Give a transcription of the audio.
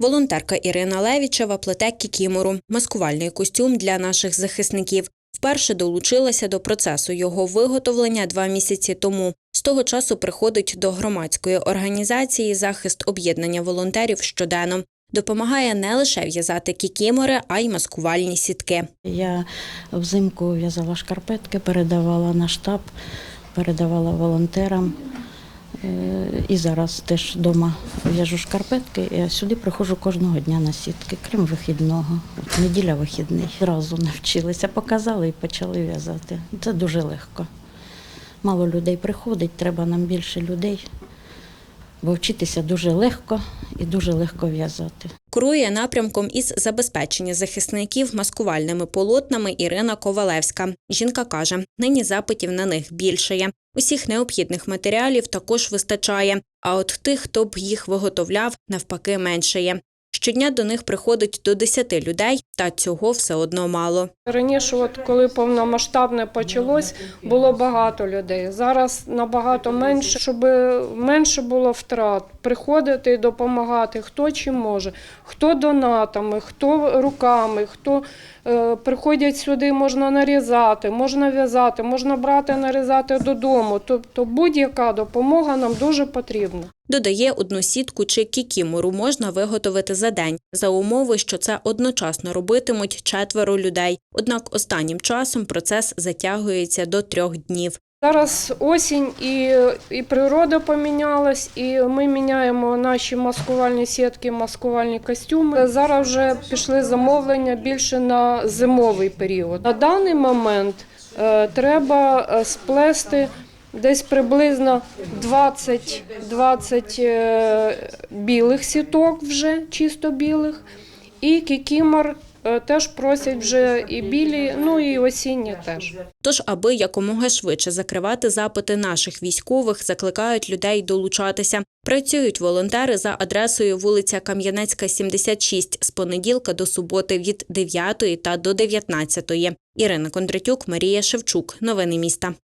Волонтерка Ірина Левічева плете кікімору, маскувальний костюм для наших захисників. Вперше долучилася до процесу його виготовлення два місяці тому. З того часу приходить до громадської організації захист об'єднання волонтерів щоденно. Допомагає не лише в'язати кікімори, а й маскувальні сітки. Я взимку в'язала шкарпетки, передавала на штаб, передавала волонтерам. Е, І зараз теж вдома в'яжу шкарпетки. Я сюди приходжу кожного дня на сітки, крім вихідного. От неділя вихідний. Зразу навчилися, показали і почали в'язати. Це дуже легко. Мало людей приходить, треба нам більше людей, бо вчитися дуже легко і дуже легко в'язати. Курує напрямком із забезпечення захисників маскувальними полотнами Ірина Ковалевська. Жінка каже, нині запитів на них більшає. Усіх необхідних матеріалів також вистачає, а от тих, хто б їх виготовляв, навпаки, меншає. Щодня до них приходить до 10 людей, та цього все одно мало. Раніше, от коли повномасштабне почалось, було багато людей. Зараз набагато менше, щоб менше було втрат. Приходити і допомагати, хто чим може, хто донатами, хто руками, хто е, приходять сюди, можна нарізати, можна в'язати, можна брати, нарізати додому. Тобто будь-яка допомога нам дуже потрібна. Додає, одну сітку чи кікімору можна виготовити за день, за умови, що це одночасно робитимуть четверо людей. Однак останнім часом процес затягується до трьох днів. Зараз осінь і, і природа помінялась, і ми міняємо наші маскувальні сітки, маскувальні костюми. Зараз вже пішли замовлення більше на зимовий період. На даний момент е, треба е, сплести десь приблизно 20, 20 е, білих сіток вже чисто білих, і кікімор е, теж просять вже і білі, ну і осінні теж. Тож, аби якомога швидше закривати запити наших військових, закликають людей долучатися. Працюють волонтери за адресою вулиця Кам'янецька, 76 з понеділка до суботи від 9 та до 19. Ірина Кондратюк, Марія Шевчук. Новини міста.